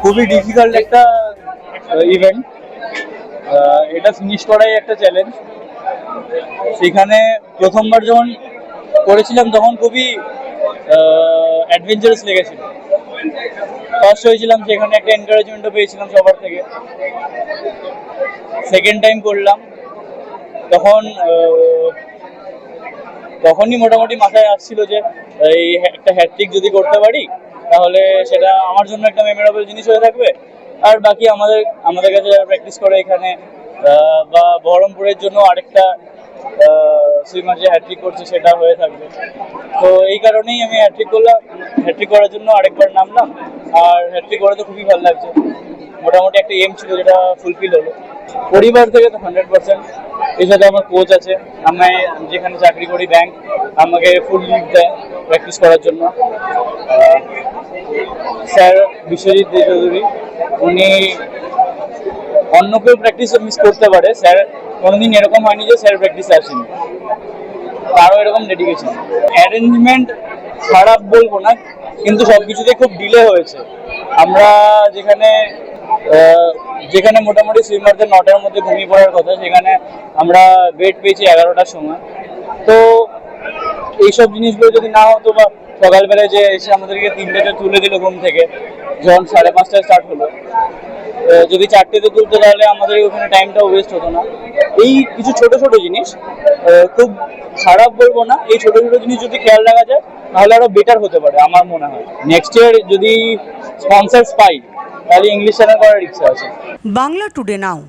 খুবই ডিফিকাল্ট একটা ইভেন্ট এটা ফিনিশ করাই একটা চ্যালেঞ্জ সেখানে প্রথমবার যখন করেছিলাম, তখন খুবই অ্যাডভেঞ্চারাস লেগেছিল। ফার্স্ট হয়েছিলাম সেখানে একটা এনকারেজমেন্টও পেয়েছিলাম সবার থেকে। সেকেন্ড টাইম করলাম। তখন তখনই মোটামুটি মাথায় আসছিল যে, এই একটা হ্যাট্রিক যদি করতে পারি, তাহলে সেটা আমার জন্য একটা মেমোরেবল জিনিস হয়ে থাকবে। আর বাকি আমাদের আমাদের কাছে যারা প্র্যাকটিস করে এখানে বা বহরমপুরের জন্য আরেকটা সুইমার যে হ্যাট্রিক করছে সেটা হয়ে থাকবে। তো এই কারণেই আমি হ্যাট্রিক করলাম হ্যাট্রিক করার জন্য আরেকবার নামলাম, আর হ্যাট্রিক করে তো খুবই ভালো লাগছে। মোটামুটি একটা এম ছিল যেটা ফুলফিল হলো। পরিবার থেকে তো হান্ড্রেড পার্সেন্ট এর সাথে আমার কোচ আছে আমি যেখানে চাকরি করি ব্যাংক আমাকে ফুল লিভ দেয়। প্র্যাকটিস করার জন্য। স্যার বিশ্বজিৎ দে চৌধুরী উনি অন্য কেউ প্র্যাকটিস মিস করতে পারে। স্যার, কোনোদিন এরকম হয়নি যে স্যার প্র্যাকটিসে আসেনি। তারও এরকম ডেডিকেশন অ্যারেঞ্জমেন্ট খারাপ বলব না, কিন্তু সব কিছুতে খুব ডিলে হয়েছে। আমরা যেখানে যেখানে মোটামুটি সুইমারদের নটার মধ্যে ঘুমিয়ে পড়ার কথা, সেখানে আমরা বেড পেয়েছি এগারোটার সময়। তো এইসব জিনিসগুলো যদি না হতো বা সকালবেলায় যে এসে আমাদেরকে তিনটেতে তুলে দিল ঘুম থেকে, যখন সাড়ে পাঁচটায় স্টার্ট হলো যদি চারটেতে তুলতো তাহলে আমাদের ওখানে টাইমটাও ওয়েস্ট হতো না। এই কিছু ছোট ছোট জিনিস খুব খারাপ বলব না, এই ছোট ছোট জিনিস যদি খেয়াল রাখা যায়, তাহলে আরও বেটার হতে পারে, আমার মনে হয়। নেক্সট ইয়ার যদি স্পন্সার্স পাই, তাহলে ইংলিশ চ্যানেল করার ইচ্ছা আছে। বাংলা টুডে নাও